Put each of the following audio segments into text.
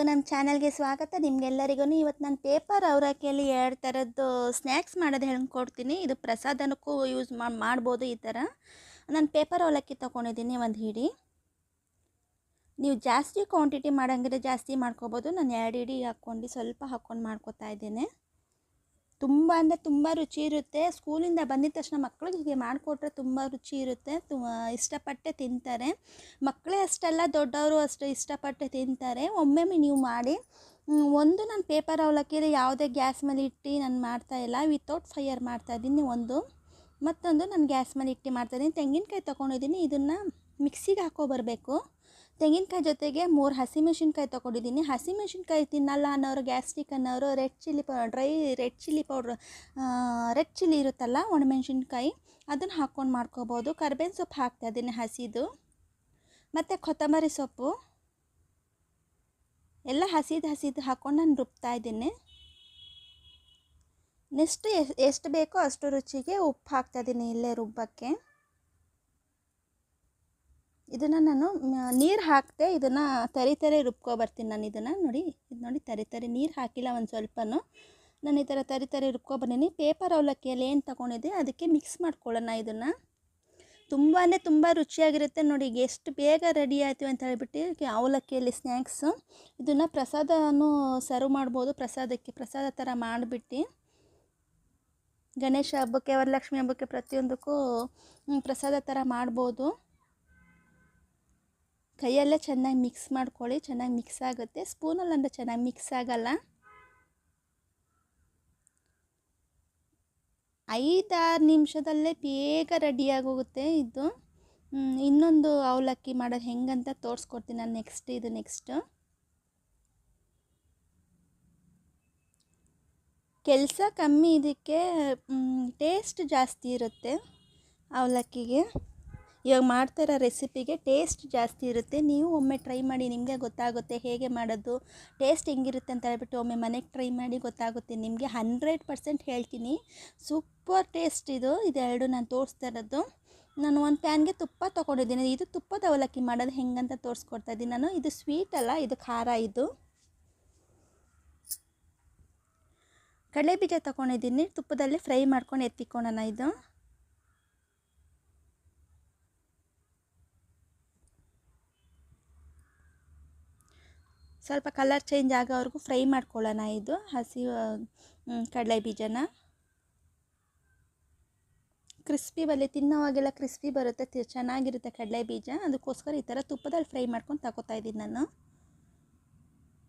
ಎಲ್ರಿಗೂ ನಮ್ಮ ಚಾನಲ್ಗೆ ಸ್ವಾಗತ. ನಿಮ್ಗೆಲ್ಲರಿಗೂ ಇವತ್ತು ನಾನು ಪೇಪರ್ ಅವಲಕ್ಕಿಯಲ್ಲಿ ಎರಡು ಥರದ್ದು ಸ್ನ್ಯಾಕ್ಸ್ ಮಾಡೋದು ಹೇಳ್ಕೊಡ್ತೀನಿ ಇದು ಪ್ರಸಾದನಕ್ಕೂ ಯೂಸ್ ಮಾಡ್ಬೋದು ಈ ಥರ ನಾನು ಪೇಪರ್ ಅವಲಕ್ಕಿ ತೊಗೊಂಡಿದ್ದೀನಿ ಒಂದು ಹಿಡಿ. ನೀವು ಜಾಸ್ತಿ ಕ್ವಾಂಟಿಟಿ ಮಾಡೋಂಗಿದ್ರೆ ಜಾಸ್ತಿ ಮಾಡ್ಕೋಬೋದು. ನಾನು ಎರಡು ಹಿಡಿ ಹಾಕ್ಕೊಂಡು ಸ್ವಲ್ಪ ಹಾಕ್ಕೊಂಡು ಮಾಡ್ಕೊತಾ ಇದ್ದೇನೆ. ತುಂಬ ಅಂದರೆ ತುಂಬ ರುಚಿ ಇರುತ್ತೆ. ಸ್ಕೂಲಿಂದ ಬಂದಿದ ತಕ್ಷಣ ಮಕ್ಕಳಿಗೆ ಹೀಗೆ ಮಾಡಿಕೊಟ್ರೆ ತುಂಬ ರುಚಿ ಇರುತ್ತೆ. ತು ಇಷ್ಟಪಟ್ಟೆ ತಿಂತಾರೆ. ಮಕ್ಕಳೇ ಅಷ್ಟಲ್ಲ ದೊಡ್ಡವರು ಅಷ್ಟು ಇಷ್ಟಪಟ್ಟೆ ತಿಂತಾರೆ. ಒಮ್ಮೆಮ್ಮೆ ನೀವು ಮಾಡಿ ಒಂದು ನಾನು ಪೇಪರ್ ಅವಲಕ್ಕಿಯಲ್ಲಿ ಯಾವುದೇ ಗ್ಯಾಸ್ ಮೇಲೆ ಇಟ್ಟು ನಾನು ಮಾಡ್ತಾ ಇಲ್ಲ. ವಿತೌಟ್ ಫೈಯರ್ ಮಾಡ್ತಾಯಿದ್ದೀನಿ ಒಂದು. ಮತ್ತೊಂದು ನಾನು ಗ್ಯಾಸ್ ಮೇಲೆ ಇಟ್ಟು ಮಾಡ್ತಾಯಿದ್ದೀನಿ ತೆಂಗಿನಕಾಯಿ ತೊಗೊಂಡಿದ್ದೀನಿ. ಇದನ್ನು ಮಿಕ್ಸಿಗೆ ಹಾಕೋ ತೆಂಗಿನಕಾಯಿ ಜೊತೆಗೆ ಮೂರು ಹಸಿಮೆಣ್ಸಿನ್ಕಾಯಿ ತೊಗೊಂಡಿದ್ದೀನಿ. ಹಸಿಮೆಣ್ಸಿನ್ಕಾಯಿ ತಿನ್ನಲ್ಲ ಅನ್ನೋರು ಗ್ಯಾಸ್ಟ್ರಿಕ್ ಅನ್ನೋರು, red chilli ಪೌ, dry red chilli powder red chilli ಇರುತ್ತಲ್ಲ ಒಣಮೆಣ್ಸಿನ್ಕಾಯಿ ಅದನ್ನು ಹಾಕ್ಕೊಂಡು ಮಾಡ್ಕೋಬೋದು. ಕರ್ಬೇವಿನ ಸೊಪ್ಪು ಹಾಕ್ತಾ ಇದ್ದೀನಿ ಹಸಿದು. ಮತ್ತು ಕೊತ್ತಂಬರಿ ಸೊಪ್ಪು. ಎಲ್ಲ ಹಸಿದು ಹಸಿದು ಹಾಕ್ಕೊಂಡು ನಾನು ರುಬ್ತಾ ಇದ್ದೀನಿ. ನೆಕ್ಸ್ಟ್ ಎಷ್ಟು ಬೇಕೋ ಅಷ್ಟು ರುಚಿಗೆ ಉಪ್ಪು ಹಾಕ್ತಾ ಇದ್ದೀನಿ ಇಲ್ಲೇ ರುಬ್ಬಕ್ಕೆ. ಇದನ್ನು ನಾನು ನೀರು ಹಾಕಿದೆ ಇದನ್ನು ತರಿ ತರಿ ಬರ್ತೀನಿ ನಾನು ಇದನ್ನು ನೋಡಿ. ಇದು ನೋಡಿ ತರಿ ತರಿ ನೀರು ಹಾಕಿಲ್ಲ ಒಂದು ಸ್ವಲ್ಪನೂ. ನಾನು ಈ ಥರ ತರಿ ತರಿ ರುಬ್ಕೊ ಪೇಪರ್ ಅವಲಕ್ಕಿಯಲ್ಲಿ ಏನು ತೊಗೊಂಡಿದ್ದೆ ಅದಕ್ಕೆ ಮಿಕ್ಸ್ ಮಾಡ್ಕೊಳ್ಳೋಣ ಇದನ್ನು. ತುಂಬಾ ತುಂಬ ರುಚಿಯಾಗಿರುತ್ತೆ ನೋಡಿ. ಎಷ್ಟು ಬೇಗ ರೆಡಿ ಆಯಿತು ಅಂತ ಹೇಳ್ಬಿಟ್ಟು ಅವಲಕ್ಕಿಯಲ್ಲಿ ಸ್ನ್ಯಾಕ್ಸು ಇದನ್ನು ಪ್ರಸಾದನೂ ಸರ್ವ್ ಮಾಡ್ಬೋದು ಪ್ರಸಾದಕ್ಕೆ. ಪ್ರಸಾದ ಥರ ಮಾಡಿಬಿಟ್ಟು ಗಣೇಶ ಹಬ್ಬಕ್ಕೆ, ವರಲಕ್ಷ್ಮಿ ಹಬ್ಬಕ್ಕೆ ಪ್ರತಿಯೊಂದಕ್ಕೂ ಪ್ರಸಾದ ಥರ ಮಾಡ್ಬೋದು. ಕೈಯಲ್ಲೇ ಚೆನ್ನಾಗಿ ಮಿಕ್ಸ್ ಮಾಡ್ಕೊಳ್ಳಿ, ಚೆನ್ನಾಗಿ ಮಿಕ್ಸ್ ಆಗುತ್ತೆ. ಸ್ಪೂನಲ್ಲಿ ಅಂದರೆ ಚೆನ್ನಾಗಿ ಮಿಕ್ಸ್ ಆಗಲ್ಲ. ಐದಾರು ನಿಮಿಷದಲ್ಲೇ ಬೇಗ ರೆಡಿಯಾಗೋಗುತ್ತೆ ಇದು. ಇನ್ನೊಂದು ಅವಲಕ್ಕಿ ಮಾಡೋದು ಹೆಂಗಂತ ತೋರಿಸ್ಕೊಡ್ತೀನಿ ನಾನು ನೆಕ್ಸ್ಟ್ ಇದು ನೆಕ್ಸ್ಟು ಕೆಲಸ ಕಮ್ಮಿ ಇದಕ್ಕೆ ಟೇಸ್ಟ್ ಜಾಸ್ತಿ ಇರುತ್ತೆ ಅವಲಕ್ಕಿಗೆ. ಇವಾಗ ಮಾಡ್ತಿರೋ ರೆಸಿಪಿಗೆ ಟೇಸ್ಟ್ ಜಾಸ್ತಿ ಇರುತ್ತೆ. ನೀವು ಒಮ್ಮೆ ಟ್ರೈ ಮಾಡಿ ನಿಮಗೆ ಗೊತ್ತಾಗುತ್ತೆ ಹೇಗೆ ಮಾಡೋದು, ಟೇಸ್ಟ್ ಹೆಂಗಿರುತ್ತೆ ಅಂತ ಹೇಳ್ಬಿಟ್ಟು ಒಮ್ಮೆ ಮನೆಗೆ ಟ್ರೈ ಮಾಡಿ ಗೊತ್ತಾಗುತ್ತೆ. ನಿಮಗೆ ಹಂಡ್ರೆಡ್ ಪರ್ಸೆಂಟ್ ಹೇಳ್ತೀನಿ. ಸೂಪರ್ ಟೇಸ್ಟ್ ಇದು. ಇದೆರಡು ನಾನು ತೋರಿಸ್ತಾ ಇರೋದು. ನಾನು ಒಂದು ಪ್ಯಾನ್ಗೆ ತುಪ್ಪ ತೊಗೊಂಡಿದ್ದೀನಿ. ಇದು ತುಪ್ಪದ ಅವಲಕ್ಕಿ ಮಾಡೋದು ಹೆಂಗಂತ ತೋರಿಸ್ಕೊಡ್ತಾ ಇದ್ದೀನಿ ನಾನು. ಇದು ಸ್ವೀಟ್ ಅಲ್ಲ, ಇದು ಖಾರ ಇದು. ಕಡಲೆ ಬೀಜ ತೊಗೊಂಡಿದ್ದೀನಿ. ತುಪ್ಪದಲ್ಲಿ ಫ್ರೈ ಮಾಡ್ಕೊಂಡು ಎತ್ತಿಕೊಳ್ಳೋಣ ಇದು. ಸ್ವಲ್ಪ ಕಲರ್ ಚೇಂಜ್ ಆಗೋವರೆಗೂ ಫ್ರೈ ಮಾಡ್ಕೊಳ್ಳೋಣ ಇದು ಹಸಿ ಕಡಲೆ ಬೀಜನ. ಕ್ರಿಸ್ಪಿ ಬಲ್ಲಿ ತಿನ್ನೋವಾಗೆಲ್ಲ ಕ್ರಿಸ್ಪಿ ಬರುತ್ತೆ ಚೆನ್ನಾಗಿರುತ್ತೆ ಕಡಲೆ ಬೀಜ. ಅದಕ್ಕೋಸ್ಕರ ಈ ಥರ ತುಪ್ಪದಲ್ಲಿ ಫ್ರೈ ಮಾಡ್ಕೊಂಡು ತಗೋತಾ ಇದ್ದೀನಿ ನಾನು.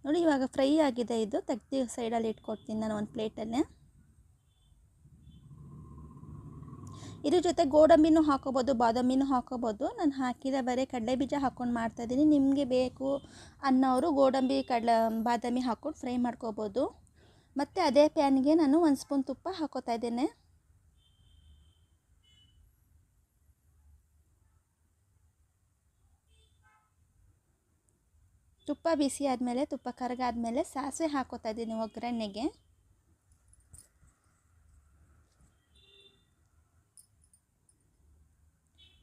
ನೋಡಿ ಇವಾಗ ಫ್ರೈ ಆಗಿದೆ ಇದು, ತೆಗ್ದು ಸೈಡಲ್ಲಿ ಇಟ್ಕೊಡ್ತೀನಿ ನಾನು ಒಂದು ಪ್ಲೇಟಲ್ಲಿ ಇದ್ರ ಜೊತೆ ಗೋಡಂಬಿನೂ ಹಾಕೋಬೋದು, ಬಾದಾಮಿನೂ ಹಾಕೋಬೋದು. ನಾನು ಹಾಕಿದ ಬರೀ ಕಡಲೆ ಬೀಜ ಹಾಕ್ಕೊಂಡು ಮಾಡ್ತಾಯಿದ್ದೀನಿ ನಿಮಗೆ ಬೇಕು ಅನ್ನೋರು ಗೋಡಂಬಿ, ಕಡಲೆ, ಬಾದಾಮಿ ಹಾಕ್ಕೊಂಡು ಫ್ರೈ ಮಾಡ್ಕೋಬೋದು. ಮತ್ತು ಅದೇ ಪ್ಯಾನ್ಗೆ ನಾನು ಒಂದು ಸ್ಪೂನ್ ತುಪ್ಪ ಹಾಕೋತಾ ಇದ್ದೇನೆ. ತುಪ್ಪ ಬಿಸಿ ಆದಮೇಲೆ, ತುಪ್ಪ ಕರಗಾದ್ಮೇಲೆ ಸಾಸಿವೆ ಹಾಕೋತಾ ಇದ್ದೀನಿ ಒಗ್ಗರಣೆಗೆ.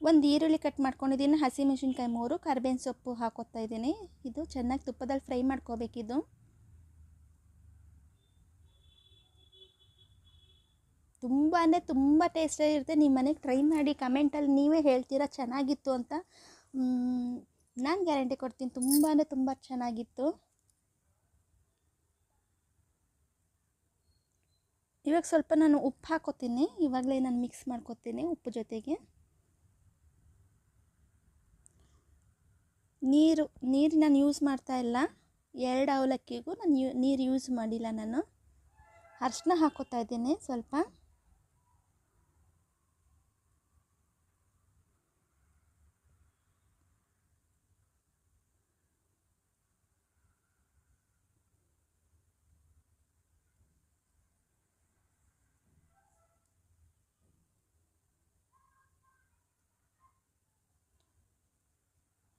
ಒಂದು ಈರುಳ್ಳಿ ಕಟ್ ಮಾಡ್ಕೊಂಡಿದ್ದೀನಿ ಹಸಿಮೆಣಸಿನ್ಕಾಯಿ ಮೂರು, ಕರ್ಬೇವಿನ ಸೊಪ್ಪು ಹಾಕೋತಾ ಇದ್ದೀನಿ. ಇದು ಚೆನ್ನಾಗಿ ತುಪ್ಪದಲ್ಲಿ ಫ್ರೈ ಮಾಡ್ಕೋಬೇಕಿದು ತುಂಬ ಅಂದರೆ ತುಂಬ ಟೇಸ್ಟಾಗಿರುತ್ತೆ ನಿಮ್ಮ ಮನೆಗೆ ಟ್ರೈ ಮಾಡಿ ಕಮೆಂಟಲ್ಲಿ ನೀವೇ ಹೇಳ್ತೀರಾ, ಚೆನ್ನಾಗಿತ್ತು ಅಂತ. ನಾನು ಗ್ಯಾರಂಟಿ ಕೊಡ್ತೀನಿ, ತುಂಬ ಅಂದರೆ ತುಂಬ ಚೆನ್ನಾಗಿತ್ತು. ಇವಾಗ ಸ್ವಲ್ಪ ನಾನು ಉಪ್ಪು ಹಾಕೋತೀನಿ, ಇವಾಗಲೇ ನಾನು ಮಿಕ್ಸ್ ಮಾಡ್ಕೋತೀನಿ ಉಪ್ಪು ಜೊತೆಗೆ. ನೀರು ನೀರು ನಾನು ಯೂಸ್ ಮಾಡ್ತಾ ಇಲ್ಲ. ಎರಡು ಅವಲಕ್ಕಿಗೂ ನಾನು ಯೂ ನೀರು ಯೂಸ್ ಮಾಡಿಲ್ಲ ನಾನು. ಅರ್ಶಿನ ಹಾಕೋತಾ ಇದ್ದೀನಿ ಸ್ವಲ್ಪ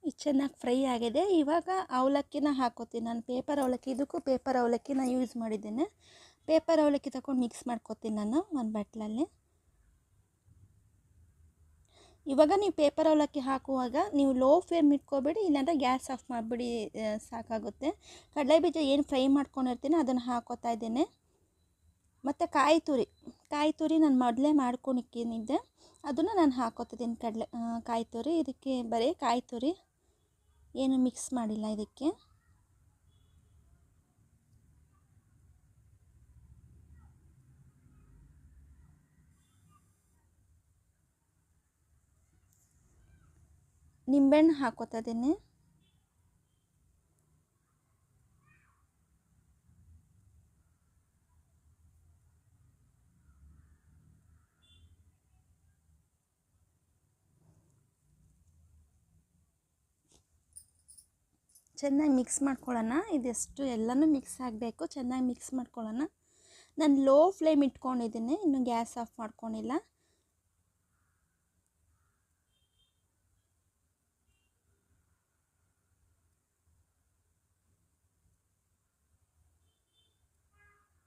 ಇದು ಚೆನ್ನಾಗಿ ಫ್ರೈ ಆಗಿದೆ. ಇವಾಗ ಅವಲಕ್ಕಿನ ಹಾಕೋತೀನಿ. ನಾನು ಪೇಪರ್ ಅವಲಕ್ಕಿ, ಇದಕ್ಕೂ ಪೇಪರ್ ಅವಲಕ್ಕಿನ ಯೂಸ್ ಮಾಡಿದ್ದೇನೆ. ಪೇಪರ್ ಅವಲಕ್ಕಿ ತಗೊಂಡು ಮಿಕ್ಸ್ ಮಾಡ್ಕೊತೀನಿ ನಾನು ಒಂದು ಬಟ್ಲಲ್ಲಿ. ಇವಾಗ ನೀವು ಪೇಪರ್ ಅವಲಕ್ಕಿ ಹಾಕುವಾಗ ನೀವು ಲೋ ಫ್ಲೇಮ್ ಇಟ್ಕೋಬೇಡಿ, ಇಲ್ಲಾಂದರೆ ಗ್ಯಾಸ್ ಆಫ್ ಮಾಡಿಬಿಡಿ ಸಾಕಾಗುತ್ತೆ. ಕಡಲೆ ಬೀಜ ಏನು ಫ್ರೈ ಮಾಡ್ಕೊಂಡಿರ್ತೀನಿ ಅದನ್ನು ಹಾಕೋತಾ ಇದ್ದೇನೆ. ಮತ್ತು ಕಾಯಿ ತುರಿ ಕಾಯಿ ತುರಿ ನಾನು ಮೊದಲೇ ಮಾಡ್ಕೊಂಡಿಕ್ಕಿನಿದ್ದೆ ಅದನ್ನು ನಾನು ಹಾಕೋತಿದ್ದೀನಿ ಕಡಲೆ ಕಾಯಿ ತುರಿ. ಇದಕ್ಕೆ ಬರೀ ಕಾಯಿ ತುರಿ. ಏನು ಮಿಕ್ಸ್ ಮಾಡಿಲ್ಲ ಇದಕ್ಕೆ? ನಿಂಬೆಹಣ್ಣು ಹಾಕೋತಾ ಇದ್ದೀನಿ. ಚೆನ್ನಾಗಿ ಮಿಕ್ಸ್ ಮಾಡ್ಕೊಳ್ಳೋಣ ಇದೆಷ್ಟು ಎಲ್ಲನೂ ಮಿಕ್ಸ್ ಆಗಬೇಕು. ಚೆನ್ನಾಗಿ ಮಿಕ್ಸ್ ಮಾಡ್ಕೊಳ್ಳೋಣ ನಾನು ಲೋ ಫ್ಲೇಮ್ ಇಟ್ಕೊಂಡಿದ್ದೀನಿ. ಇನ್ನು ಗ್ಯಾಸ್ ಆಫ್ ಮಾಡ್ಕೊಂಡಿಲ್ಲ.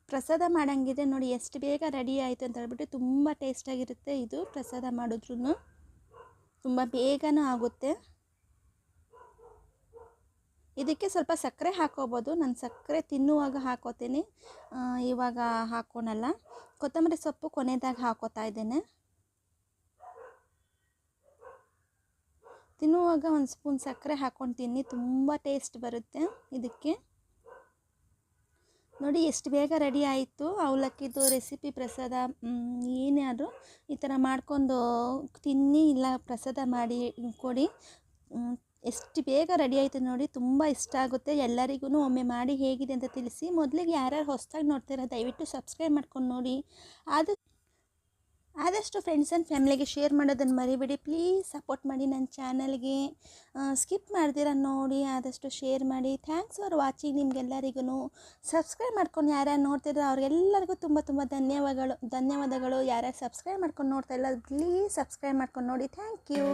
ಪ್ರಸಾದ ಮಾಡಂಗಿದೆ ನೋಡಿ. ಎಷ್ಟು ಬೇಗ ರೆಡಿ ಆಯಿತು ಅಂತ ಹೇಳ್ಬಿಟ್ಟು ತುಂಬ ಟೇಸ್ಟಾಗಿರುತ್ತೆ ಇದು ಪ್ರಸಾದ ಮಾಡಿದ್ರೂ ತುಂಬ ಬೇಗನೂ ಆಗುತ್ತೆ. ಇದಕ್ಕೆ ಸ್ವಲ್ಪ ಸಕ್ಕರೆ ಹಾಕೋಬೋದು. ನಾನು ಸಕ್ಕರೆ ತಿನ್ನುವಾಗ ಹಾಕೋತೀನಿ. ಇವಾಗ ಹಾಕೋಣಲ್ಲ ಕೊತ್ತಂಬರಿ ಸೊಪ್ಪು ಕೊನೆದಾಗ ಹಾಕೋತಾ ಇದ್ದೇನೆ. ತಿನ್ನುವಾಗ ಒಂದು ಸ್ಪೂನ್ ಸಕ್ಕರೆ ಹಾಕ್ಕೊಂಡು ತಿನ್ನಿ. ತುಂಬ ಟೇಸ್ಟ್ ಬರುತ್ತೆ ಇದಕ್ಕೆ. ನೋಡಿ, ಎಷ್ಟು ಬೇಗ ರೆಡಿ ಆಯಿತು. ಅವಲಕ್ಕಿದು ರೆಸಿಪಿ ಪ್ರಸಾದ ಏನಾದರೂ ಈ ಥರ ಮಾಡ್ಕೊಂಡು ತಿನ್ನಿ. ಇಲ್ಲ, ಪ್ರಸಾದ ಮಾಡಿ ಕೊಡಿ. ಎಷ್ಟು ಬೇಗ ರೆಡಿ ಆಯಿತು ನೋಡಿ ತುಂಬ ಇಷ್ಟ ಆಗುತ್ತೆ. ಎಲ್ಲರಿಗೂ ಒಮ್ಮೆ ಮಾಡಿ ಹೇಗಿದೆ ಅಂತ ತಿಳಿಸಿ. ಮೊದಲಿಗೆ ಯಾರ್ಯಾರು ಹೊಸದಾಗಿ ನೋಡ್ತಿರೋ ದಯವಿಟ್ಟು ಸಬ್ಸ್ಕ್ರೈಬ್ ಮಾಡ್ಕೊಂಡು ನೋಡಿ. ಆದ, ಆದಷ್ಟು ಫ್ರೆಂಡ್ಸ್ ಆ್ಯಂಡ್ ಫ್ಯಾಮಿಲಿಗೆ ಶೇರ್ ಮಾಡೋದನ್ನು ಮರಿಬೇಡಿ. ಪ್ಲೀಸ್ ಸಪೋರ್ಟ್ ಮಾಡಿ ನನ್ನ ಚಾನಲ್ಗೆ ಸ್ಕಿಪ್ ಮಾಡ್ದಿರ ನೋಡಿ, ಆದಷ್ಟು ಶೇರ್ ಮಾಡಿ. ಥ್ಯಾಂಕ್ಸ್ ಫಾರ್ ವಾಚಿಂಗ್ ನಿಮ್ಗೆಲ್ಲರಿಗೂ ಸಬ್ಸ್ಕ್ರೈಬ್ ಮಾಡ್ಕೊಂಡು ಯಾರ್ಯಾರು ನೋಡ್ತಿದ್ರು ಅವ್ರಿಗೆಲ್ಲರಿಗೂ ತುಂಬ ತುಂಬ ಧನ್ಯವಾದಗಳು ಧನ್ಯವಾದಗಳು. ಯಾರ್ಯಾರು ಸಬ್ಸ್ಕ್ರೈಬ್ ಮಾಡ್ಕೊಂಡು ನೋಡ್ತಾ ಇಲ್ಲ ಪ್ಲೀಸ್ ಸಬ್ಸ್ಕ್ರೈಬ್ ಮಾಡ್ಕೊಂಡು ನೋಡಿ. Thank you